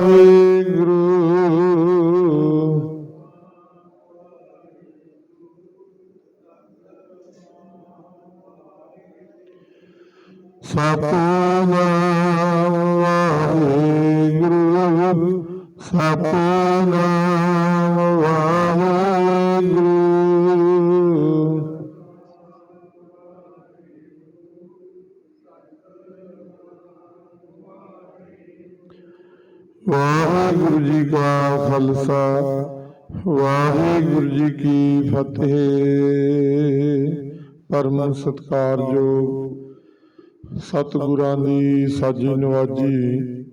ਵਾਹਿਗੁਰੂ ਕੀ ਫਤਿਹ? ਪਰਮ ਸਤਕਾਰਯੋਗ ਸਤਿਗੁਰਾਂ ਦੀ ਸਾਜੀ ਨਵਾਜੀ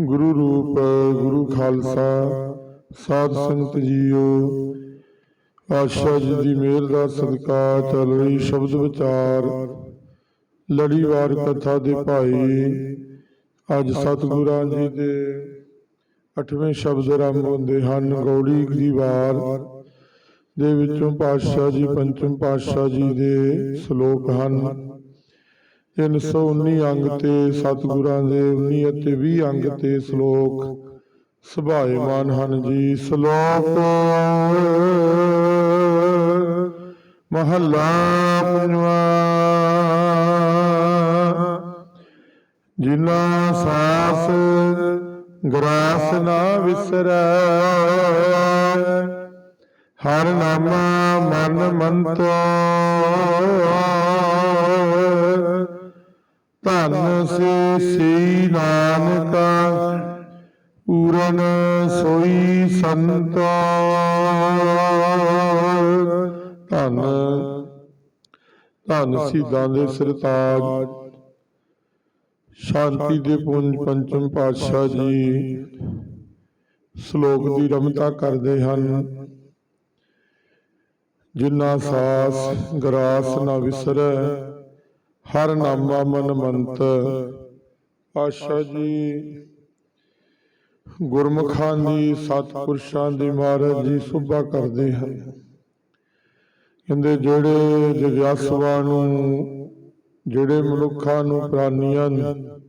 ਗੁਰੂ ਰੂਪ, ਗੁਰੂ ਖਾਲਸਾ, ਸਾਧ ਸੰਗਤ ਜੀਓ, ਆਸ਼ਾ ਜੀ ਦੀ ਮਿਹਰ ਦਾ ਸਦਕਾ ਚੱਲ ਰਹੀ ਸ਼ਬਦ ਵਿਚਾਰ, ਲੜੀਵਾਰ ਕਥਾ ਦੇ ਭਾਈ, ਅੱਜ ਸਤਿਗੁਰਾਂ ਜੀ ਦੇ ਅਠਵੇਂ ਸ਼ਬਦ ਆਰੰਭ ਹੁੰਦੇ ਹਨ, ਗੌੜੀ ਵਾਰ। ਦੇ ਵਿੱਚੋਂ ਪਾਤਸ਼ਾਹ ਜੀ ਪੰਚਮ ਪਾਤਸ਼ਾਹ ਜੀ ਦੇ ਸ਼ਲੋਕ ਹਨ। 319 ਅੰਗ ਤੇ ਸਤਿਗੁਰਾਂ ਦੇ 19 ਅਤੇ 20 ਅੰਗ ਤੇ ਸ਼ਲੋਕ ਸੁਭਾਏਮਾਨ ਹਨ ਜੀ। ਸ਼ਲੋਕ ਮਹੱਲਾ ਪੰਜਵਾ। ਜਿਨਾ ਸਾਸ ਗਰਾਸ ਨਾ ਵਿਸਰੈ ਹਰ ਨਾਮਾ ਮਨ ਮੰਤੋ। ਧਨ ਸੇ ਸੀ ਨਾਨਕਾ ਪੂਰਨ ਸੋਈ ਸੰਤ। ਧਨ ਧਨ ਸਿੱਧਾਂ ਦੇ ਸਰਤਾਜ। ਸ਼ਾਂਤੀ ਦੇ ਪੁੰਜ ਪੰਚਮ ਪਾਤਸ਼ਾਹ ਜੀ। ਸ਼ਲੋਕ ਦੀ ਰਮਤਾ ਕਰਦੇ ਹਨ। ਜਿਨ੍ਹਾਂ ਸਾਸ ਗਰਾਸ ਨਾ ਵਿਸਰੈ ਹਰ ਨਾਮਾ ਮਨ ਮੰਤ। ਪਾਤਸ਼ਾਹ ਜੀ। ਗੁਰਮੁਖਾਂ ਦੀ ਸਤਿਪੁਰਸ਼ਾਂ ਦੀ ਮਹਾਰਾਜ ਜੀ ਸੁਭਾ ਕਰਦੇ ਹਨ। ਕਹਿੰਦੇ ਜਿਹੜੇ ਜਗਿਆਸੂਆਂ ਨੂੰ ਜਿਹੜੇ ਮਨੁੱਖਾਂ ਨੂੰ ਪ੍ਰਾਨੀਆਂ ਨੂੰ।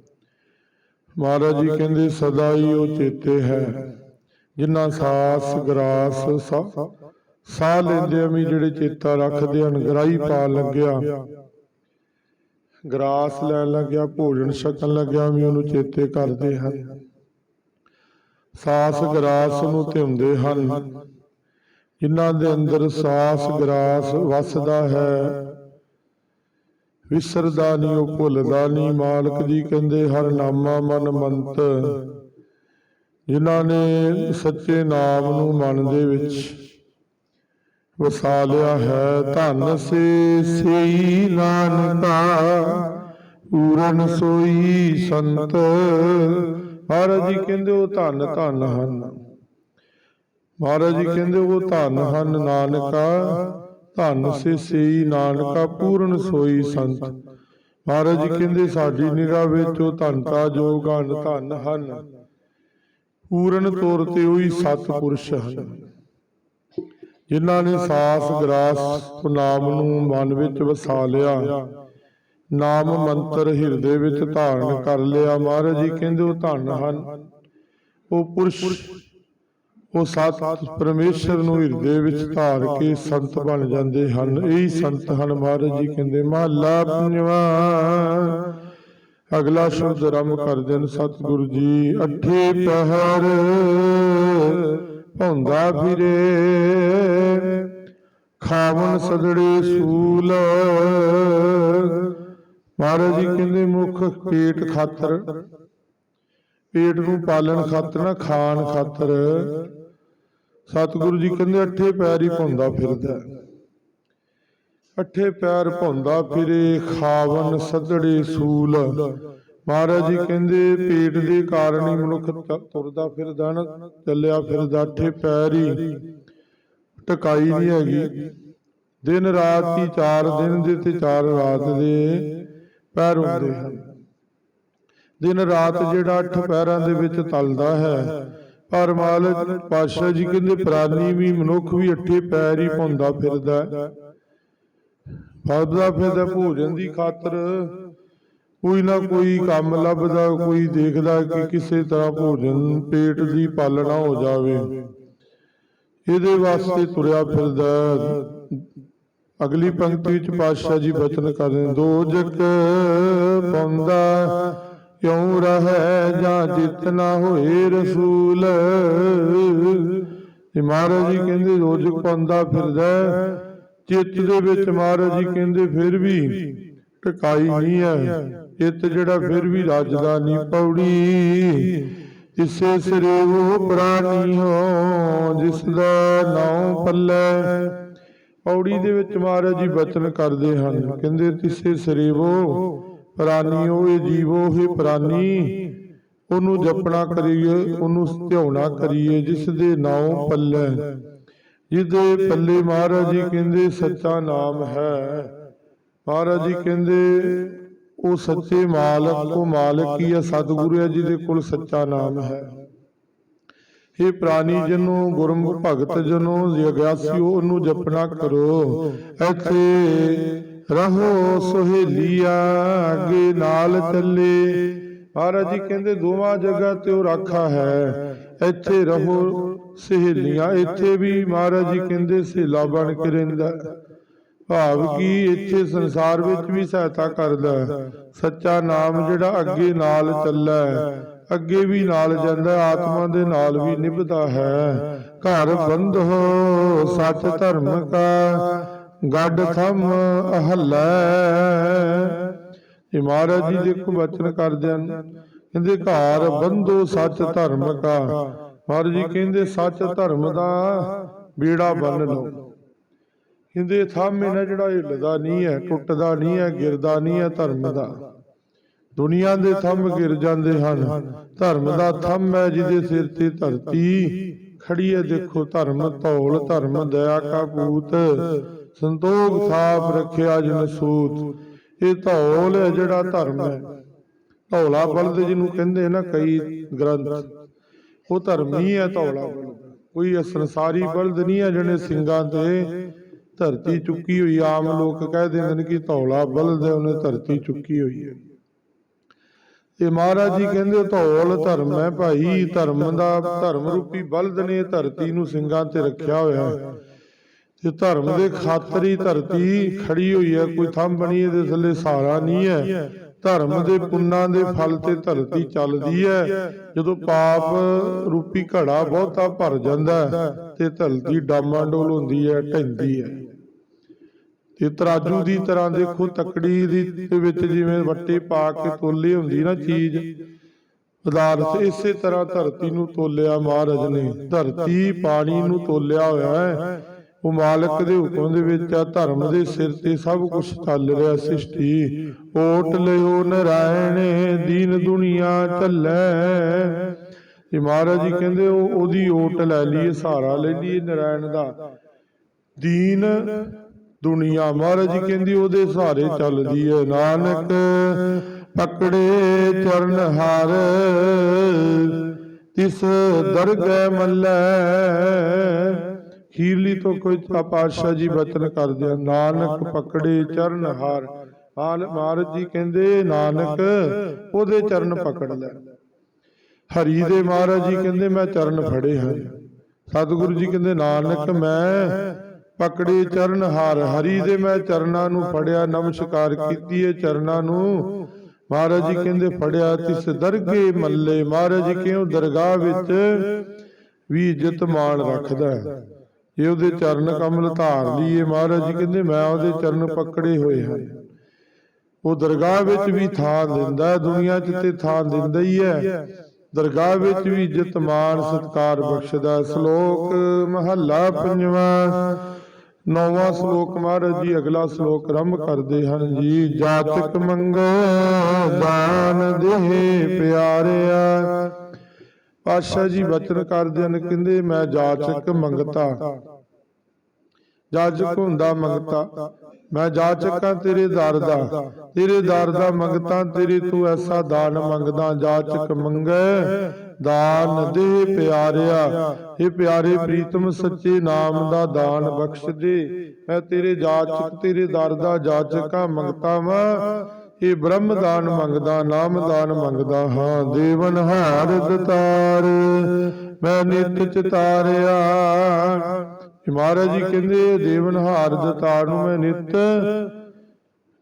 ਮਹਾਰਾਜ ਜੀ ਕਹਿੰਦੇ ਸਦਾ ਹੀ ਉਹ ਚੇਤੇ ਹੈ ਜਿਨ੍ਹਾਂ ਸਾਸ ਗਰਾਸ ਸਾ- ਸਾਹ ਲੈਂਦੇ ਵੀ ਜਿਹੜੇ ਚੇਤਾ ਰੱਖਦੇ ਹਨ ਗਰਾਈ ਪਾ ਲੱਗਿਆ ਗਰਾਸ ਲੈਣ ਲੱਗਿਆ, ਭੋਜਨ ਛਕਣ ਲੱਗਿਆ ਵੀ ਉਹਨੂੰ ਚੇਤੇ ਕਰਦੇ ਹਨ। ਸਾਸ ਗਰਾਸ ਨੂੰ ਧਿਆਉਂਦੇ ਹਨ। ਜਿਨ੍ਹਾਂ ਦੇ ਅੰਦਰ ਸਾਸ ਗਰਾਸ ਵਸਦਾ ਹੈ, ਵਿਸਰਦਾ ਨਹੀਂ, ਉਹ ਭੁੱਲਦਾ ਨਹੀਂ। ਮਾਲਕ ਜੀ ਕਹਿੰਦੇ, ਹਰ ਨਾਮਾ ਮਨ ਮੰਤ। ਜਿਨ੍ਹਾਂ ਨੇ ਸੱਚੇ ਨਾਮ ਨੂੰ ਮਨ ਦੇ ਵਿੱਚ ਵਸਾਲਿਆ ਹੈ ਧਨ ਸੇ ਸਈ ਨਾਨਕਾ, ਪੂਰਨ ਸੋਈ ਸੰਤ। ਮਹਾਰਾਜ ਜੀ ਕਹਿੰਦੇ ਉਹ ਧਨ ਧਨ ਹਨ। ਮਹਾਰਾਜ ਜੀ ਕਹਿੰਦੇ ਉਹ ਧਨ ਹਨ ਨਾਨਕਾ, ਧਨ ਸੇ ਸਈ ਨਾਨਕਾ, ਪੂਰਨ ਸੋਈ ਸੰਤ। ਮਹਾਰਾਜ ਜੀ ਕਹਿੰਦੇ ਸਾਡੀ ਨਿਗਾਹ ਵਿੱਚ ਉਹ ਧੰਤਾ ਜੋ ਹਨ ਧਨ ਹਨ। ਪੂਰਨ ਤੌਰ ਤੇ ਉਹੀ ਸਤਿਪੁਰਸ਼ ਹਨ। ਜਿਨ੍ਹਾਂ ਨੇ ਸਾਸ ਗਰਾਸ ਨਾਮ ਨੂੰ ਮਨ ਵਿੱਚ ਵਸਾ ਲਿਆ। ਨਾਮ ਮੰਤਰ ਹਿਰਦੇ ਵਿੱਚ ਧਾਰਨ ਕਰ ਲਿਆ। ਮਹਾਰਾਜ ਜੀ ਕਹਿੰਦੇ ਉਹ ਧਨ ਹਨ। ਉਹ ਪੁਰਸ਼ ਉਹ ਸਤ ਪਰਮੇਸ਼ਰ ਨੂੰ ਹਿਰਦੇ ਵਿੱਚ ਧਾਰ ਕੇ ਸੰਤ ਬਣ ਜਾਂਦੇ ਹਨ। ਇਹੀ ਸੰਤ ਹਨ ਮਹਾਰਾਜ ਜੀ ਕਹਿੰਦੇ। ਮਹੱਲਾ ਪੰਜਵਾ। ਅਗਲਾ ਸ਼ਬਦ ਆਰੰਭ ਕਰਦੇ ਹਨ ਸਤਿਗੁਰੂ ਜੀ। ਅੱਠੇ ਪਹਿਰ। ਭੌਂਦਾ ਫਿਰੇ। ਖਾਵਣ ਸਦੜੇ ਸੂਲ। ਮਹਾਰਾਜ ਜੀ ਕਹਿੰਦੇ ਮੁਖ ਪੇਟ ਖਾਤਰ। ਪੇਟ ਨੂੰ ਪਾਲਣ ਖਾਤਰ ਨਾ ਖਾਣ ਖਾਤਰ। ਸਤਿਗੁਰੂ ਜੀ ਕਹਿੰਦੇ ਅੱਠੇ ਪੈਰ ਹੀ ਭੌਂਦਾ ਫਿਰਦਾ। ਅੱਠੇ ਪੈਰ ਭੌਂਦਾ ਫਿਰੇ ਖਾਵਨ ਸਦੜੇ ਸੂਲ। ਮਹਾਰਾਜ ਜੀ ਕਹਿੰਦੇ ਪੇਟ ਦੇ ਕਾਰਨ ਹੀ ਮਨੁੱਖ ਤੁਰਦਾ ਫਿਰਦਾ ਨਾ ਚੱਲਿਆ ਫਿਰਦਾ ਅੱਠੇ ਪੈਰ ਹੀ। ਟਿਕਾਈ ਨਹੀਂ ਹੈਗੀ। ਦਿਨ ਰਾਤ ਹੀ ਚਾਰ ਦਿਨ ਦੇ ਤੇ ਚਾਰ ਰਾਤ ਦੇ ਪੈਰ ਹੁੰਦੇ ਹਨ। ਦਿਨ ਰਾਤ ਜਿਹੜਾ ਅੱਠ ਪੈਰਾਂ ਦੇ ਵਿੱਚ ਤਲਦਾ ਹੈ। ਪਰ ਮਾਲਕ ਪਾਤਸ਼ਾਹ ਜੀ ਕਹਿੰਦੇ ਪ੍ਰਾਨੀ ਵੀ ਮਨੁੱਖ ਵੀ ਅੱਠੇ ਪੈਰ ਹੀ ਭੌਂਦਾ ਫਿਰਦਾ ਹੈ। ਫਲਦਾ ਫਿਰਦਾ ਭੋਜਨ ਦੀ ਖਾਤਰ ਕੋਈ ਨਾ ਕੋਈ ਕੰਮ ਲੱਭਦਾ, ਕੋਈ ਦੇਖਦਾ ਕਿ ਕਿਸੇ ਤਰ੍ਹਾਂ ਭੋਜਨ ਪੇਟ ਦੀ ਪਾਲਣਾ ਹੋ ਜਾਵੇ। ਇਹਦੇ ਵਾਸਤੇ ਤੁਰਿਆ ਫਿਰਦਾ। ਅਗਲੀ ਪੰਕਤੀ ਵਿੱਚ ਪਾਤਸ਼ਾਹ ਜੀ ਬਚਨ ਕਰਦੇ ਦੋ ਜਗ ਪਾਉਂਦਾ ਕਿਉਂ ਰਹੈ ਜਾਂ ਜਿਤ ਨਾ ਹੋਏ ਰਸੂਲ। ਤੇ ਮਹਾਰਾਜ ਜੀ ਕਹਿੰਦੇ ਰੋਜ਼ਕ ਪਾਉਂਦਾ ਫਿਰਦਾ ਹੈ। ਚਿੱਤ ਦੇ ਵਿੱਚ ਮਹਾਰਾਜ ਜੀ ਕਹਿੰਦੇ, ਫਿਰ ਵੀ ਟਿਕਾਈ ਨਹੀਂ ਹੈ। ਚਿੱਤ ਜਿਹੜਾ ਫਿਰ ਵੀ ਰੱਜਦਾ ਨਹੀਂ ਪੌੜੀ। ਇਸੇ ਸਿਰੇ ਉਹ ਪ੍ਰਾਣੀ ਹੋ ਜਿਸ ਦਾ ਨਾਮ ਪੱਲੇ। ਪੌੜੀ ਦੇ ਵਿੱਚ ਮਹਾਰਾਜ ਜੀ ਬਚਨ ਕਰਦੇ ਹਨ। ਕਹਿੰਦੇ ਤਿਸੇ ਸਰੇਵੋ ਪ੍ਰਾਨੀਓ ਇਹ ਜੀਵੋ ਹੀ ਪ੍ਰਾਨੀ ਉਹਨੂੰ ਜਪਣਾ ਕਰੀਏ, ਉਹਨੂੰ ਧਿਆਉਣਾ ਕਰੀਏ ਜਿਸ ਦੇ ਨਾਮ ਪੱਲੇ। ਜਿਹਦੇ ਪੱਲੇ ਮਹਾਰਾਜ ਜੀ ਕਹਿੰਦੇ ਸੱਚਾ ਨਾਮ ਹੈ। ਮਹਾਰਾਜ ਜੀ ਕਹਿੰਦੇ ਉਹ ਸੱਚੇ ਮਾਲਕ ਉਹ ਮਾਲਕ ਹੀ ਹੈ? ਸਤਿਗੁਰੂ ਹੈ, ਜਿਹਦੇ ਕੋਲ ਸੱਚਾ ਨਾਮ ਹੈ। ਇਹ ਪ੍ਰਾਨੀ ਜਨੋ, ਗੁਰਮੁਖ ਭਗਤ ਜਨੋ ਜਗਿਆਸੀ ਉਹਨੂੰ ਜਪਣਾ ਕਰੋ। ਇੱਥੇ ਰਹੋ ਸੁਹੇਲੀਆ, ਅੱਗੇ ਨਾਲ ਚੱਲੇ। ਮਹਾਰਾਜ ਜੀ ਕਹਿੰਦੇ, ਦੋਵਾਂ ਜਗ੍ਹਾ ਤੇ ਉਹ ਰਾਖਾ ਹੈ। ਇੱਥੇ ਰਹੋ ਸਹੇਲੀਆਂ। ਇੱਥੇ ਵੀ ਮਹਾਰਾਜ ਜੀ ਕਹਿੰਦੇ, ਸਹੇਲਾ ਬਣ ਕੇ ਰਹਿੰਦਾ। ਭਾਵ ਕਿ ਇੱਥੇ ਸੰਸਾਰ ਵਿੱਚ ਵੀ ਸਹਾਇਤਾ ਕਰਦਾ ਹੈ। ਸੱਚਾ ਨਾਮ ਜਿਹੜਾ ਅੱਗੇ ਨਾਲ ਚੱਲਦਾ ਹੈ, ਅੱਗੇ ਵੀ ਨਾਲ ਜਾਂਦਾ ਆਤਮਾ ਦੇ ਨਾਲ ਵੀ ਨਿਭਦਾ ਹੈ। ਘਰ ਬੰਧੋ ਸੱਚ ਧਰਮ ਕਾ ਗੱਡ ਥੰਮ ਅਹੱਲੈ ਇਹ ਮਹਾਰਾਜ ਜੀ ਦੇਖੋ ਬਚਨ ਕਰਦੇ ਹਨ ਕਹਿੰਦੇ ਘਰ ਬੰਧੋ ਸੱਚ ਧਰਮ ਕਾ। ਮਹਾਰਾਜ ਜੀ ਕਹਿੰਦੇ ਸੱਚ ਧਰਮ ਦਾ ਬੀੜਾ ਬੰਨ ਲਓ। ਕਹਿੰਦੇ ਥੰਮ ਇਹਨਾਂ ਜਿਹੜਾ ਹਿੱਲਦਾ ਨਹੀਂ ਹੈ, ਟੁੱਟਦਾ ਨਹੀਂ ਹੈ, ਗਿਰਦਾ ਨਹੀਂ ਹੈ ਧਰਮ ਦਾ। ਦੁਨੀਆ ਦੇ ਥੰਮ ਗਿਰ ਜਾਂਦੇ ਹਨ। ਧਰਮ ਦਾ ਥੰਮ ਹੈ ਜਿਹਦੇ ਸਿਰ ਤੇ ਧਰਤੀ। ਖੜੀ ਹੈ ਦੇਖੋ ਧਰਮ ਧੌਲ, ਧਰਮ ਦਇਆ ਕਾ ਪੂਤ ਸੰਤੋਖ ਥਾਪ ਰੱਖਿਆ ਜਨ ਸੂਤ ਇਹ ਧੌਲ ਹੈ ਜਿਹੜਾ ਧਰਮ ਹੈ। ਧੌਲਾ ਬਲਦ ਜਿਹਨੂੰ ਕਹਿੰਦੇ ਨਾ ਕਈ ਗ੍ਰੰਥ। ਉਹ ਧਰਮ ਹੀ ਹੈ ਧੌਲਾ ਬਲਦ। ਕੋਈ ਸੰਸਾਰੀ ਬਲਦ ਨਹੀਂ ਹੈ ਜਿਹੜੇ ਸਿੰਘਾਂ ਤੇ ਧਰਤੀ ਚੁੱਕੀ ਹੋਈ ਆਮ ਲੋਕ ਕਹਿ ਦਿੰਦੇ ਨੇ ਕਿ ਧੌਲਾ ਬਲਦ ਹੈ ਉਹਨੇ ਧਰਤੀ ਚੁੱਕੀ ਹੋਈ ਹੈ। ਤੇ ਮਹਾਰਾਜ ਜੀ ਕਹਿੰਦੇ ਧੌਲ ਧਰਮ ਹੈ ਭਾਈ ਧਰਮ ਦਾ ਧਰਮ ਰੂਪੀ ਬਲਦ ਨੇ ਧਰਤੀ ਨੂੰ ਸਿੰਘਾਂ ਤੇ ਰੱਖਿਆ ਹੋਇਆ ਹੈ। ਤੇ ਧਰਮ ਦੇ ਖਾਤਰ ਹੀ ਧਰਤੀ ਖੜੀ ਹੋਈ ਹੈ ਕੋਈ ਥੰਮ ਬਣੀ ਇਹਦੇ ਥੱਲੇ ਸਹਾਰਾ ਨਹੀਂ ਹੈ। ਧਰਮ ਦੇ ਪੁੰਨਾਂ ਦੇ ਫਲ ਤੇ ਧਰਤੀ ਚੱਲਦੀ ਹੈ। ਜਦੋਂ ਪਾਪ ਰੂਪੀ ਘੜਾ ਬਹੁਤਾ ਭਰ ਜਾਂਦਾ ਤੇ ਧਰਤੀ ਡਾਮਾਡੋਲ ਹੁੰਦੀ ਹੈ ਢਹਿੰਦੀ ਹੈ ਤੇ ਤਰਾਜੂ ਦੀ ਤਰ੍ਹਾਂ ਦੇਖੋ ਤਕੜੀ ਦੀ ਵਿੱਚ ਜਿਵੇਂ ਵੱਟੇ ਪਾ ਕੇ ਤੋਲੇ ਹੁੰਦੀ ਨਾ ਚੀਜ਼। ਪਦਾਰਥ ਇਸੇ ਤਰ੍ਹਾਂ ਧਰਤੀ ਨੂੰ ਤੋਲਿਆ ਮਹਾਰਾਜ ਨੇ। ਧਰਤੀ ਪਾਣੀ ਨੂੰ ਤੋਲਿਆ ਹੋਇਆ ਹੈ। ਉਹ ਮਾਲਕ ਦੇ ਹੁਕਮ ਦੇ ਵਿੱਚ ਆ ਧਰਮ ਦੇ ਸਿਰ ਤੇ ਸਭ ਕੁਝ ਚੱਲ ਰਿਹਾ ਸ੍ਰਿਸ਼ਟੀ ਓਟ ਲਿਓ ਨਰਾਇਣ ਦੀਨ ਦੁਨੀਆ ਚੱਲੈ। ਇਹ ਮਹਾਰਾਜ ਜੀ ਕਹਿੰਦੇ ਉਹ ਉਹਦੀ ਓਟ ਲੈ ਲਈਏ ਸਹਾਰਾ ਲੈ ਲਈਏ ਨਰਾਇਣ ਦਾ। ਦੀਨ ਦੁਨੀਆ ਮਹਾਰਾਜ ਜੀ ਕਹਿੰਦੀ ਉਹਦੇ ਸਹਾਰੇ ਚੱਲਦੀ ਹੈ ਨਾਨਕ ਪਕੜੇ ਚਰਨ ਹਾਰ, ਤਿਸ ਦਰਗਹਿ ਮੱਲੈ। ਖੀਰਲੀ ਤੋਂ ਕੋਈ ਪਾਤਸ਼ਾਹ ਜੀ ਬਚਨ ਕਰਦੇ ਆ। ਨਾਨਕ ਪਕੜੇ ਚਰਨ ਹਾਰ। ਹਾਲ ਮਹਾਰਾਜ ਜੀ ਕਹਿੰਦੇ, ਨਾਨਕ ਉਹਦੇ ਚਰਨ ਪਕੜ ਲੈ। ਹਰੀ ਦੇ ਮਹਾਰਾਜ ਜੀ ਕਹਿੰਦੇ, ਮੈਂ ਚਰਨ ਫੜੇ ਹਨ। ਸਤਿਗੁਰੂ ਜੀ ਕਹਿੰਦੇ, ਨਾਨਕ, ਮੈਂ ਪਕੜੇ ਚਰਨ ਹਾਰ ਹਰੀ ਦੇ ਮੈਂ ਚਰਨਾਂ ਨੂੰ ਫੜਿਆ, ਨਮਸਕਾਰ ਕੀਤੀ ਏ ਚਰਨਾਂ ਨੂੰ। ਮਹਾਰਾਜ ਜੀ ਕਹਿੰਦੇ, ਫੜਿਆ ਤਿਸ ਦਰਗੇ ਮੱਲੇ। ਮਹਾਰਾਜ ਜੀ ਕਿਉਂ ਦਰਗਾਹ ਵਿੱਚ ਵੀ ਇੱਜ਼ਤ ਮਾਣ ਰੱਖਦਾ ਇਹ ਉਹਦੇ ਚਰਨ ਕਮਲ ਧਾਰ ਲਈਏ ਮਹਾਰਾਜ ਜੀ ਕਹਿੰਦੇ, ਮੈਂ ਉਹਦੇ ਚਰਨ ਪਕੜੇ ਹੋਏ ਹਨ। ਉਹ ਦਰਗਾਹ ਵਿੱਚ ਵੀ ਥਾਂ ਦਿੰਦਾ ਹੈ, ਦੁਨੀਆ 'ਚ ਤੇ ਥਾਂ ਦਿੰਦਾ ਹੀ ਹੈ। ਦਰਗਾਹ ਵਿੱਚ ਵੀ ਇੱਜ਼ਤ ਮਾਣ, ਸਤਕਾਰ ਬਖਸ਼ਦਾ ਸ਼ਲੋਕ ਮਹੱਲਾ ਪੰਜਵਾਂ। ਨੌਵਾਂ ਸ਼ਲੋਕ ਮਹਾਰਾਜ ਜੀ, ਅਗਲਾ ਸ਼ਲੋਕ ਆਰੰਭ ਕਰਦੇ ਹਨ ਜੀ। ਜਾਤਕ ਮੰਗੋ ਦਾਨ ਦੇਹ ਪਿਆਰਿਆ। ਪਾਤਸ਼ਾਹ ਜੀ, ਬਚਨ ਕਰਦੇ ਹਨ, ਕਹਿੰਦੇ, ਮੈਂ ਜਾਚਕ ਮੰਗਤਾ। ਜਾਚਕ ਹੁੰਦਾ ਮੰਗਤਾ। ਮੈਂ ਜਾਚਕਾਂ ਤੇਰੇ ਦਰ ਦਾ। ਤੇਰੇ ਦਰ ਦਾ ਮੰਗਤਾ, ਤੇਰੇ ਤੂੰ ਐਸਾ ਦਾਨ ਮੰਗਦਾ। ਜਾਚਕ ਮੰਗੈ ਦਾਨ ਦੇ ਪਿਆਰਿਆ ਇਹ ਪਿਆਰੇ ਪ੍ਰੀਤਮ ਸੱਚੇ ਨਾਮ ਦਾ ਦਾਨ ਬਖਸ਼ ਦੇ ਮੈਂ ਤੇਰੇ ਜਾਚਕ ਤੇਰੇ ਦਰ ਦਾ ਜਾਚਕਾਂ ਮੰਗਤਾ ਵਾਂ। ਇਹ ਬ੍ਰਹਮ ਦਾਨ ਮੰਗਦਾ ਨਾਮ ਦਾਨ ਮੰਗਦਾ ਹਾਂ ਦੇਵਨ ਹਾਰ ਦਤਾਰ। ਮੈਂ ਨਿਤ ਚਿਤਾਰਿਆ। ਮਹਾਰਾਜ ਜੀ ਕਹਿੰਦੇ ਦੇਵਨ ਹਾਰ ਦਤਾਰ ਨੂੰ ਮੈਂ ਨਿਤ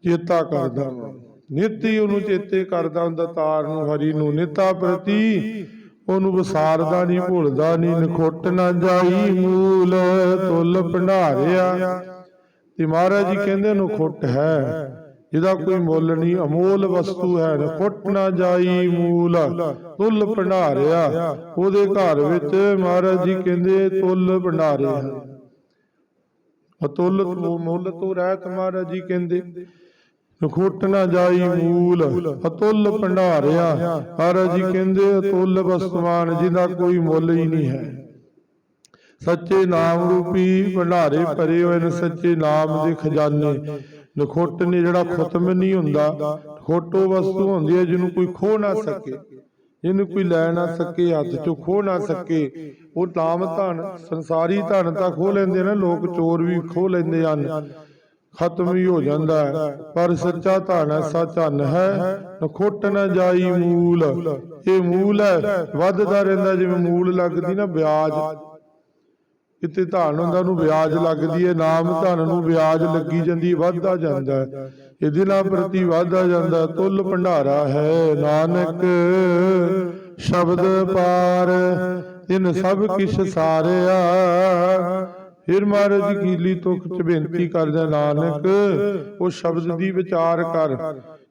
ਚੇਤਾ ਕਰਦਾ ਹਾਂ ਨਿਤ ਹੀ ਉਹਨੂੰ ਚੇਤੇ ਕਰਦਾ ਹੁੰਦਾ ਤਾਰ ਨੂੰ ਹਰੀ ਨੂੰ ਨਿਤਾ ਪ੍ਰਤੀ ਉਹਨੂੰ ਵਿਸਾਰਦਾ ਨਹੀਂ ਭੁੱਲਦਾ ਨਹੀਂ ਨਖੁੱਟ ਨਾ ਜਾਈ, ਮੂਲ ਤੁਲ ਭੰਡਾਰਿਆ। ਤੇ ਮਹਾਰਾਜ ਜੀ ਕਹਿੰਦੇ ਨਖੁੱਟ ਹੈ, ਜਿਹਦਾ ਕੋਈ ਮੁੱਲ ਨਹੀਂ ਅਮੋਲ ਵਸਤੂ ਹੈ, ਨਖੁੱਟ ਨਾ ਜਾਈ, ਮੂਲ ਤੁਲ ਭੰਡਾਰਿਆ। ਉਹਦੇ ਘਰ ਵਿੱਚ ਮਹਾਰਾਜ ਜੀ ਕਹਿੰਦੇ ਤੁਲ ਭੰਡਾਰਿਆ। ਅਤੁੱਲ ਤੋਂ ਮੁੱਲ ਤੋਂ ਰਹਿਤ ਮਹਾਰਾਜ ਜੀ ਕਹਿੰਦੇ। ਨਖੁੱਟ ਨਾ ਜਾਈ ਮੂਲ, ਅਤੁੱਲ ਭੰਡਾਰਿਆ। ਮਹਾਰਾਜ ਜੀ ਕਹਿੰਦੇ, ਅਤੁੱਲ ਵਸਤਮਾਨ ਜਿਹਦਾ ਕੋਈ ਮੁੱਲ ਹੀ ਨਹੀਂ ਹੈ। ਸੱਚੇ ਨਾਮ ਰੂਪੀ ਭੰਡਾਰੇ ਭਰੇ ਹੋਏ ਨੇ, ਸੱਚੇ ਨਾਮ ਦੇ ਖਜ਼ਾਨੇ। ਨਖੁੱਟ ਨੇ ਜਿਹੜਾ ਖਤਮ ਨਹੀਂ ਹੁੰਦਾ, ਖੋਟੋ ਵਸਤੂ ਹੁੰਦੀ ਹੈ, ਜਿਹਨੂੰ ਕੋਈ ਖੋ ਨਾ ਸਕੇ। ਜਿਹਨੂੰ ਕੋਈ ਲੈ ਨਾ ਸਕੇ, ਹੱਥ ਚੋਂ ਖੋ ਨਾ ਸਕੇ। ਉਹ ਨਾਮ ਧਨ, ਸੰਸਾਰੀ ਧਨ ਤਾਂ ਖੋ ਲੈਂਦੇ ਨੇ, ਲੋਕ ਚੋਰ ਵੀ ਖੋ ਲੈਂਦੇ ਹਨ। ਖਤਮ ਹੀ ਹੋ ਜਾਂਦਾ ਹੈ। ਪਰ ਸੱਚਾ ਧਨ ਐਸਾ ਧਨ ਹੈ। ਨਖੁੱਟ ਨਾ ਜਾਈ ਮੂਲ। ਇਹ ਮੂਲ ਹੈ, ਵੱਧਦਾ ਰਹਿੰਦਾ ਜਿਵੇਂ ਮੂਲ ਲੱਗਦੀ ਨਾ ਵਿਆਜ। ਕਿਤੇ ਧਨ ਹੁੰਦਾ ਨੂੰ ਵਿਆਜ ਲੱਗਦੀ ਹੈ, ਨਾਮ ਧਨ ਨੂੰ ਵਿਆਜ ਲੱਗੀ ਜਾਂਦੀ, ਵੱਧਦਾ ਜਾਂਦਾ ਇਹ ਦਿਨਾਂ ਪ੍ਰਤੀ ਵੱਧਦਾ ਜਾਂਦਾ ਤੁਲ ਭੰਡਾਰਾ ਹੈ, ਨਾਨਕ ਸ਼ਬਦ ਪਾਰ। ਇਨ ਸਭ ਕਿਛ ਸਾਰਿਆ। ਫਿਰ ਮਹਾਰਾਜ ਜੀ ਕੀਲੀ ਤੁਖ ਚ ਬੇਨਤੀ ਕਰਦਾ ਨਾਨਕ ਉਹ ਸ਼ਬਦ ਦੀ ਵਿਚਾਰ ਕਰ।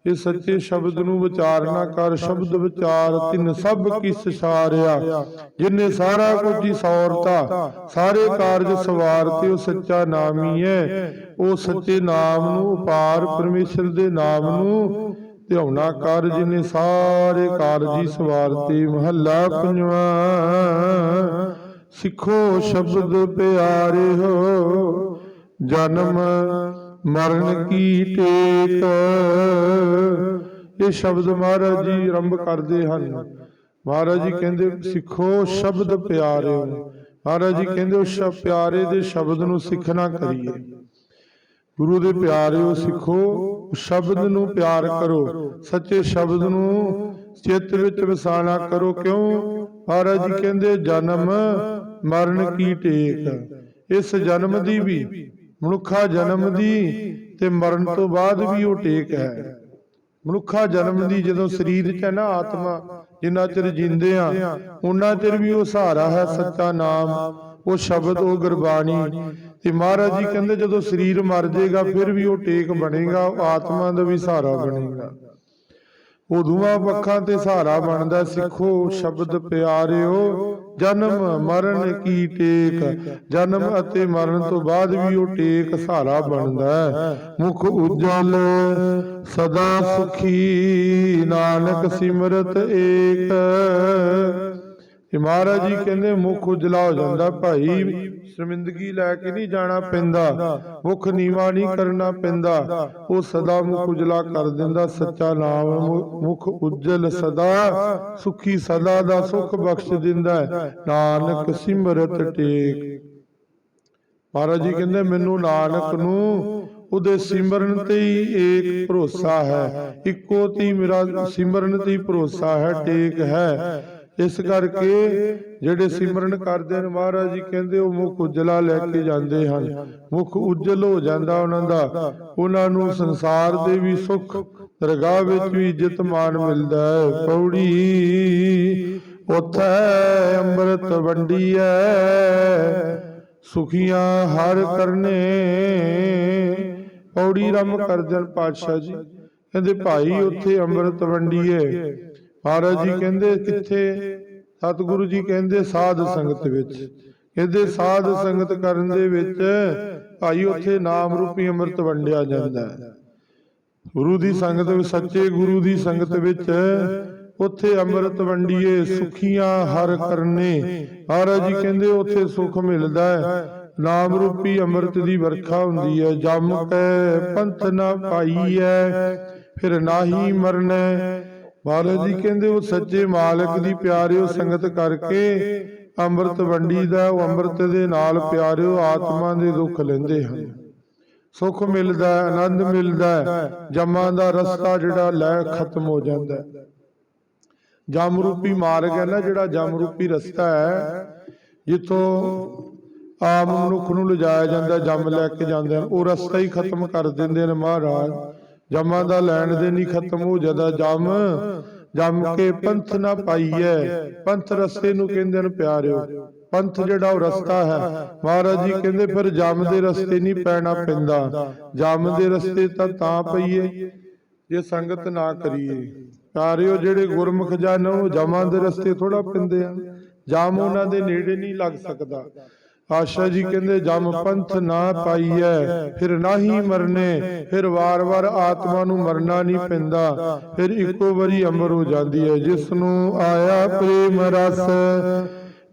ਇਹ ਸੱਚੇ ਸ਼ਬਦ ਨੂੰ ਵਿਚਾਰਨਾ ਕਰ ਸ਼ਬਦ ਵਿਚਾਰ ਤਿੰਨ ਸਭ ਕਿਸ ਸਾਰਿਆ। ਜਿਨੇ ਸਾਰਾ ਕੁਝ ਹੀ ਸੌਰਤਾ ਸਾਰੇ ਕਾਰਜ ਸਵਾਰਤੇ ਉਹ ਸੱਚਾ ਨਾਮ ਹੀ ਹੈ। ਉਹ ਸੱਚੇ ਨਾਮ ਨੂੰ ਉਪਾਰ ਪਰਮੇਸ਼ਰ ਦੇ ਨਾਮ ਨੂੰ ਧਿਆਉਣਾ ਕਰ ਜਿਨੇ ਸਾਰੇ ਕਾਰਜ ਹੀ ਸਵਾਰਤੇ ਮਹੱਲਾ ਪੰਜਵਾਂ। ਸਿੱਖੋ ਸ਼ਬਦ ਪਿਆਰੇ ਹੋ ਜਨਮ ਮਰਨ ਕੀ ਟੇਕ। ਇਹ ਸ਼ਬਦ ਮਹਾਰਾਜ ਜੀ ਆਰੰਭ ਕਰਦੇ ਹਨ। ਮਹਾਰਾਜ ਜੀ ਕਹਿੰਦੇ, ਸਿੱਖੋ ਸ਼ਬਦ ਪਿਆਰੇ ਹੋ ਮਹਾਰਾਜ ਜੀ ਕਹਿੰਦੇ, ਉਸ ਪਿਆਰੇ ਦੇ ਸ਼ਬਦ ਨੂੰ ਸਿੱਖਣਾ ਕਰੀਏ। ਗੁਰੂ ਦੇ ਪਿਆਰਿਓ ਸਿੱਖੋ ਸ਼ਬਦ ਨੂੰ ਪਿਆਰ ਕਰੋ। ਸੱਚੇ ਸ਼ਬਦ ਨੂੰ ਚਿੱਤ ਵਿੱਚ ਵਸਾਣਾ ਕਰੋ ਕਿਉਂ? ਮਹਾਰਾਜ ਕਹਿੰਦੇ, ਜਨਮ, ਮਰਨ ਕੀ ਟੇਕ? ਇਸ ਜਨਮ ਦੀ ਵੀ, ਮਨੁੱਖਾ ਜਨਮ ਦੀ ਤੇ ਮਰਨ ਤੋਂ ਬਾਅਦ ਵੀ ਉਹ ਟੇਕ ਹੈ। ਮਨੁੱਖਾ ਜਨਮ ਦੀ ਜਦੋਂ ਸਰੀਰ 'ਚ ਹੈ ਨਾ ਆਤਮਾ, ਜਿੰਨਾ ਚਿਰ ਜਿੰਦੇ ਆ ਉਹਨਾਂ ਚਿਰ ਵੀ ਉਹ ਸਹਾਰਾ ਹੈ, ਸੱਚਾ ਨਾਮ, ਉਹ ਸ਼ਬਦ, ਉਹ ਗੁਰਬਾਣੀ। ਤੇ ਮਹਾਰਾਜ ਜੀ ਕਹਿੰਦੇ, ਜਦੋਂ ਸਰੀਰ ਮਰ ਜਾਏਗਾ ਫਿਰ ਵੀ ਉਹ ਟੇਕ ਬਣੇਗਾ ਆਤਮਾ ਦਾ ਵੀ ਸਹਾਰਾ ਬਣੇਗਾ। ਉਹ ਦੋਵਾਂ ਪੱਖਾਂ ਤੇ ਸਹਾਰਾ ਬਣਦਾ ਸਿੱਖੋ, ਸ਼ਬਦ ਪਿਆਰਿਓ, ਜਨਮ ਮਰਨ ਕੀ ਟੇਕ? ਜਨਮ ਅਤੇ ਮਰਨ ਤੋਂ ਬਾਅਦ ਵੀ ਉਹ ਟੇਕ, ਸਹਾਰਾ ਬਣਦਾ ਮੁਖ ਉਜਲ, ਸਦਾ ਸੁਖੀ, ਨਾਨਕ ਸਿਮਰਤ ਏਕ। ਇਹ ਮਹਾਰਾਜ ਜੀ ਕਹਿੰਦੇ ਮੁਖ ਉਜਲਾ ਹੋ ਜਾਂਦਾ ਭਾਈ ਸ਼ਰਮਿੰਦਗੀ ਲੈ ਕੇ ਨਹੀਂ ਜਾਣਾ ਪੈਂਦਾ ਮੁਖ ਨੀਵਾ ਨਹੀਂ ਕਰਨਾ ਪੈਂਦਾ ਉਹ ਸਦਾ ਮੁਖ ਉਜਲਾ ਕਰ ਦਿੰਦਾ ਸੱਚਾ ਨਾਮ ਮੁਖ ਉਜਲ ਸਦਾ ਸੁਖੀ ਸਦਾ ਦਾ ਸੁਖ ਬਖਸ਼ ਦਿੰਦਾ। ਨਾਨਕ ਸਿਮਰਤ ਟੇਕ। ਮਹਾਰਾਜ ਜੀ ਕਹਿੰਦੇ ਮੈਨੂੰ ਨਾਨਕ ਨੂੰ ਉਹਦੇ ਸਿਮਰਨ ਤੇ ਹੀ ਏਕ ਭਰੋਸਾ ਹੈ। ਇੱਕੋ ਤੀ ਮੇਰਾ ਸਿਮਰਨ ਤੇ ਹੀ ਭਰੋਸਾ ਹੈ ਟੇਕ ਹੈ। ਇਸ ਕਰਕੇ ਜਿਹੜੇ ਸਿਮਰਨ ਕਰਦੇ ਨੇ ਮਹਾਰਾਜ ਜੀ ਕਹਿੰਦੇ ਉਹ ਮੁਖ ਉਜਲਾ ਲੈ ਕੇ ਜਾਂਦੇ ਹਨ। ਮੁਖ ਉਜਲ ਹੋ ਜਾਂਦਾ ਉਹਨਾਂ ਦਾ। ਉਹਨਾਂ ਨੂੰ ਸੰਸਾਰ ਦੇ ਵੀ ਸੁੱਖ, ਦਰਗਾਹ ਵਿੱਚ ਵੀ ਇੱਜ਼ਤ ਮਾਨ ਮਿਲਦਾ ਹੈ। ਪੌੜੀ ਉਥੈ ਅੰਮ੍ਰਿਤ ਵੰਡੀਐ ਸੁਖੀਆਂ ਹਰ ਕਰਨੇ। ਪੌੜੀ ਰਮ ਕਰਜਨ ਪਾਤਸ਼ਾਹ ਜੀ। ਕਹਿੰਦੇ ਭਾਈ, ਉੱਥੇ ਅੰਮ੍ਰਿਤ ਵੰਡੀਏ ਮਹਾਰਾਜ ਜੀ ਕਹਿੰਦੇ ਕਿੱਥੇ ਸਤਿਗੁਰੂ ਜੀ ਕਹਿੰਦੇ ਸਾਧ ਸੰਗਤ ਵਿੱਚ। ਕਹਿੰਦੇ ਸਾਧ ਸੰਗਤ ਕਰਨ ਦੇ ਵਿੱਚ ਭਾਈ ਉੱਥੇ ਨਾਮ ਰੂਪੀ ਅੰਮ੍ਰਿਤ ਵੰਡਿਆ ਜਾਂਦਾ ਹੈ। ਗੁਰੂ ਦੀ ਸੰਗਤ ਵਿੱਚ ਸੱਚੇ ਗੁਰੂ ਦੀ ਸੰਗਤ ਵਿੱਚ ਉੱਥੇ ਅੰਮ੍ਰਿਤ ਵੰਡੀਏ ਸੁਖੀਆਂ ਹਰ ਕਰਨੇ। ਮਹਾਰਾਜ ਜੀ ਕਹਿੰਦੇ ਉੱਥੇ ਸੁਖ ਮਿਲਦਾ ਹੈ। ਨਾਮ ਰੂਪੀ ਅੰਮ੍ਰਿਤ ਦੀ ਵਰਖਾ ਹੁੰਦੀ ਹੈ। ਜਮ ਕੈ ਪੰਥ ਨਾ ਪਾਈਐ ਫਿਰ ਨਾਹੀ ਮਰਨੈ ਮਹਾਰਾਜ ਜੀ ਕਹਿੰਦੇ ਉਹ ਸੱਚੇ ਮਾਲਕ ਦੀ ਪਿਆਰਿਓ ਸੰਗਤ ਕਰਕੇ ਅੰਮ੍ਰਿਤ ਵੰਡੀ ਦਾ ਉਹ ਅੰਮ੍ਰਿਤ ਦੇ ਨਾਲ ਪਿਆਰਿਓ ਆਤਮਾ ਦੇ ਦੁੱਖ ਲੈਂਦੇ ਹਨ। ਸੁੱਖ ਮਿਲਦਾ ਹੈ ਆਨੰਦ ਮਿਲਦਾ ਹੈ ਜਮਾਂ ਦਾ ਰਸਤਾ ਜਿਹੜਾ ਲੈ ਖਤਮ ਹੋ ਜਾਂਦਾ ਜਮ ਰੂਪੀ ਮਾਰਗ ਹੈ ਨਾ ਜਿਹੜਾ ਜਮ ਰੂਪੀ ਰਸਤਾ ਹੈ ਜਿੱਥੋਂ ਆਮ ਮਨੁੱਖ ਨੂੰ ਲਿਜਾਇਆ ਜਾਂਦਾ ਜੰਮ ਲੈ ਕੇ ਜਾਂਦੇ ਹਨ। ਉਹ ਰਸਤਾ ਹੀ ਖਤਮ ਕਰ ਦਿੰਦੇ ਨੇ ਮਹਾਰਾਜ। ਜਮਾਂ ਦਾ ਲੈਣ ਦੇ ਨਹੀਂ ਖਤਮ ਹੋ ਜਾਂਦਾ ਜਮ। ਜੰਮ ਕੇ ਪੰਥ ਨਾ ਪਾਈਐ। ਪੰਥ ਰਸਤੇ ਨੂੰ ਕਹਿੰਦੇ ਨੇ ਪਿਆਰਿਓ। ਪੰਥ ਜਿਹੜਾ ਉਹ ਰਸਤਾ ਹੈ। ਮਹਾਰਾਜ ਜੀ ਕਹਿੰਦੇ ਫਿਰ ਜਮ ਦੇ ਰਸਤੇ ਨਹੀਂ ਪੈਣਾ ਪੈਂਦਾ। ਜਮ ਦੇ ਰਸਤੇ ਤਾਂ ਤਾਂ ਪਈਏ। ਜੇ ਸੰਗਤ ਨਾ ਕਰੀਏ। ਪਿਆਰਿਓ, ਜਿਹੜੇ ਗੁਰਮੁਖ ਜਨ ਉਹ ਜਮਾਂ ਦੇ ਰਸਤੇ ਥੋੜਾ ਪੈਂਦੇ ਆ। ਜਾਮ ਉਹਨਾਂ ਦੇ ਨੇੜੇ ਨਹੀਂ ਲੱਗ ਸਕਦਾ। ਆਸ਼ਾ ਜੀ ਕਹਿੰਦੇ ਜਮ ਪੰਥ ਨਾ ਪਾਈਐ ਫਿਰ ਨਾਹੀ ਮਰਨੇ ਫਿਰ ਵਾਰ-ਵਾਰ ਆਤਮਾ ਨੂੰ ਮਰਨਾ ਨਹੀਂ ਪੈਂਦਾ ਫਿਰ ਇੱਕੋ ਵਾਰੀ ਅਮਰ ਹੋ ਜਾਂਦੀ ਹੈ ਜਿਸ ਨੂੰ ਆਇਆ ਪ੍ਰੇਮ ਰਸ।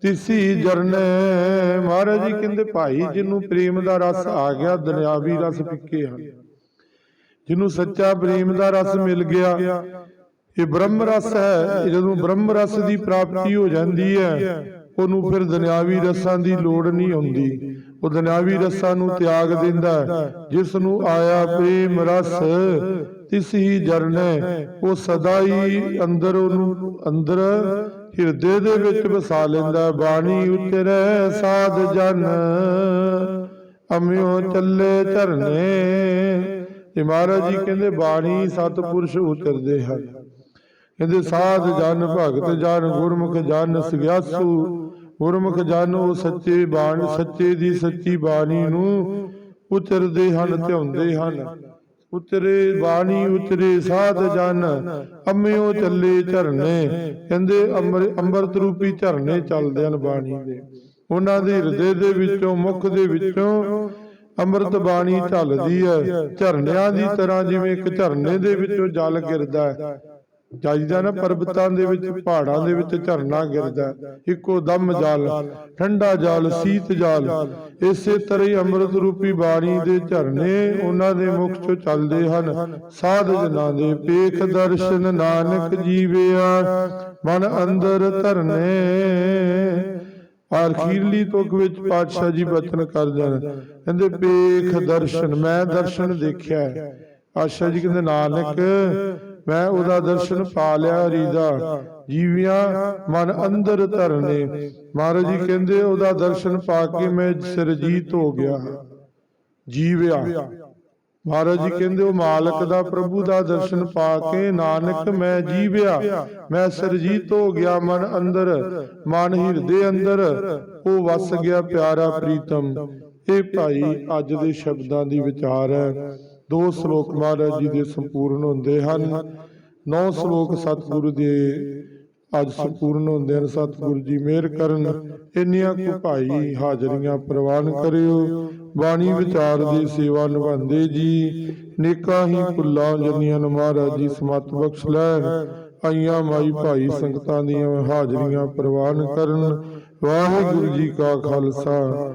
ਤਿਸੀ ਜਰਨੇ ਮਹਾਰਾਜ ਜੀ ਕਹਿੰਦੇ ਭਾਈ ਜਿਹਨੂੰ ਪ੍ਰੇਮ ਦਾ ਰਸ ਆ ਗਿਆ ਦੁਨਿਆਵੀ ਰਸ ਫਿੱਕੇ ਹਨ। ਜਿਹਨੂੰ ਸੱਚਾ ਪ੍ਰੇਮ ਦਾ ਰਸ ਮਿਲ ਗਿਆ ਇਹ ਬ੍ਰਹਮ ਰਸ ਹੈ ਜਦੋਂ ਬ੍ਰਹਮ ਰਸ ਦੀ ਪ੍ਰਾਪਤੀ ਹੋ ਜਾਂਦੀ ਹੈ। ਉਹਨੂੰ ਫਿਰ ਦੁਨਿਆਵੀ ਰਸਾਂ ਦੀ ਲੋੜ ਨਹੀਂ ਹੁੰਦੀ। ਉਹ ਦੁਨਿਆਵੀ ਰਸਾਂ ਨੂੰ ਤਿਆਗ ਦਿੰਦਾ ਜਿਸ ਨੂੰ ਆਇਆ ਪ੍ਰੇਮ ਰਸ। ਤਿਸ ਹੀ ਜਰਨੇ। ਉਹ ਸਦਾ ਹੀ ਅੰਦਰ ਉਹਨੂੰ ਅੰਦਰ ਹਿਰਦੇ ਦੇ ਵਿੱਚ ਵਸਾ ਲੈਂਦਾ। ਬਾਣੀ ਉਤਰੈ ਸਾਧ ਜਨ। ਅਮਿਓ ਚੱਲੇ ਝਰਨੇ ਇਹ ਮਹਾਰਾਜ ਜੀ ਕਹਿੰਦੇ ਬਾਣੀ ਸਤਪੁਰਸ਼ ਉਤਰਦੇ ਹਨ। ਕਹਿੰਦੇ ਸਾਧ ਜਨ ਭਗਤ ਜਨ ਗੁਰਮੁਖ ਜਨ ਸਗਿਆਸੂ। ਗੁਰਮੁਖ ਜਨ ਸੱਚੇ ਬਾਣ, ਸੱਚੇ ਦੀ ਸੱਚੀ ਬਾਣੀ ਨੂੰ ਉਤਰਦੇ ਹਨ, ਧਿਆਉਂਦੇ ਹਨ। ਉਤਰੇ ਬਾਣੀ ਉਤਰੇ ਸਾਧ ਜਨ, ਅੰਮਿਓ ਚੱਲੇ ਝਰਨੇ। ਕਹਿੰਦੇ ਅੰਮ੍ਰਿਤ ਰੂਪੀ ਝਰਨੇ ਚੱਲਦੇ ਹਨ ਬਾਣੀ ਦੇ। ਉਹਨਾਂ ਦੇ ਹਿਰਦੇ ਦੇ ਵਿੱਚੋਂ, ਮੁਖ ਦੇ ਵਿੱਚੋਂ ਅੰਮ੍ਰਿਤ ਬਾਣੀ ਝੱਲਦੀ ਹੈ। ਝਰਨਿਆਂ ਦੀ ਤਰ੍ਹਾਂ ਜਿਵੇਂ ਇੱਕ ਝਰਨੇ ਦੇ ਵਿੱਚੋਂ ਜਲ ਗਿਰਦਾ ਹੈ। ਜਾਈਦਾ ਨਾ ਪਰਬਤਾਂ ਦੇ ਵਿੱਚ, ਪਹਾੜਾਂ ਦੇ ਵਿੱਚ ਝਰਨਾ ਗਿਰਦਾ, ਇੱਕੋ ਦਮ ਜਲ, ਠੰਡਾ ਜਲ, ਸੀਤ ਜਲ। ਇਸੇ ਤਰ੍ਹਾਂ ਹੀ ਅੰਮ੍ਰਿਤ ਰੂਪੀ ਬਾਣੀ ਦੇ ਝਰਨੇ ਉਹਨਾਂ ਦੇ ਮੁਖ ਚੋਂ ਚੱਲਦੇ ਹਨ। ਸਾਧ ਜਨਾਂ ਦੇ ਪੇਖ ਦਰਸ਼ਨ ਨਾਨਕ ਜੀਵਿਆ, ਮਨ ਅੰਦਰ ਧਰਨੇ। ਅਖੀਰਲੀ ਤੁਕ ਵਿੱਚ ਪਾਤਸ਼ਾਹ ਜੀ ਬਚਨ ਕਰ ਜਾਣ ਕਹਿੰਦੇ, ਪੇਖ ਦਰਸ਼ਨ, ਮੈਂ ਦਰਸ਼ਨ ਦੇਖਿਆ। ਹੈ। ਆਸ਼ਾ ਜੀ ਕਹਿੰਦੇ, ਨਾਨਕ ਮੈਂ ਉਹਦਾ ਦਰਸ਼ਨ ਪਾ ਲਿਆ ਹਰੀ ਦਾ ਜੀਵਿਆ ਮਨ ਅੰਦਰ ਧਰਨੇ। ਮਹਾਰਾਜ ਜੀ ਕਹਿੰਦੇ ਉਹਦਾ ਦਰਸ਼ਨ ਪਾ ਕੇ ਮੈਂ ਸਰਜੀਤ ਹੋ ਗਿਆ। ਜੀਵਿਆ। ਮਹਾਰਾਜ ਜੀ ਕਹਿੰਦੇ ਉਹ ਮਾਲਕ ਦਾ ਪ੍ਰਭੂ ਦਾ ਦਰਸ਼ਨ ਪਾ ਕੇ ਨਾਨਕ ਮੈਂ ਜੀਵਿਆ। ਮੈਂ ਸਰਜੀਤ ਹੋ ਗਿਆ ਮਨ ਅੰਦਰ। ਮਨ ਹਿਰਦੇ ਅੰਦਰ। ਉਹ ਵਸ ਗਿਆ ਪਿਆਰਾ ਪ੍ਰੀਤਮ। ਇਹ ਭਾਈ ਅੱਜ ਦੇ ਸ਼ਬਦਾਂ ਦੀ ਵਿਚਾਰ ਹੈ। ਦੋ ਸ਼ਲੋਕ ਮਹਾਰਾਜ ਜੀ ਦੇ ਸੰਪੂਰਨ ਹੁੰਦੇ ਹਨ। ਨੌ ਸ਼ਲੋਕ ਸਤਿਗੁਰੂ ਦੇ ਅੱਜ ਸੰਪੂਰਨ ਹੁੰਦੇ ਹਨ। ਸਤਿਗੁਰੂ ਜੀ ਮਿਹਰ ਕਰਨ। ਇੰਨੀਆਂ ਕੁ ਭਾਈ ਹਾਜ਼ਰੀਆਂ ਪ੍ਰਵਾਨ ਕਰਿਓ। ਬਾਣੀ ਵਿਚਾਰ ਦੀ ਸੇਵਾ ਨਿਭਾਉਂਦੇ ਜੀ। ਨੇਕਾਂ ਹੀ ਭੁੱਲਾਂ ਜੰਨੀਆਂ ਨੂੰ ਮਹਾਰਾਜ ਜੀ ਸਮਤ ਬਖਸ਼ ਲੈਣ ਆਈਆਂ ਮਾਈ ਭਾਈ ਸੰਗਤਾਂ ਦੀਆਂ ਹਾਜ਼ਰੀਆਂ ਪ੍ਰਵਾਨ ਕਰਨ। ਵਾਹਿਗੁਰੂ ਜੀ ਕਾ ਖਾਲਸਾ।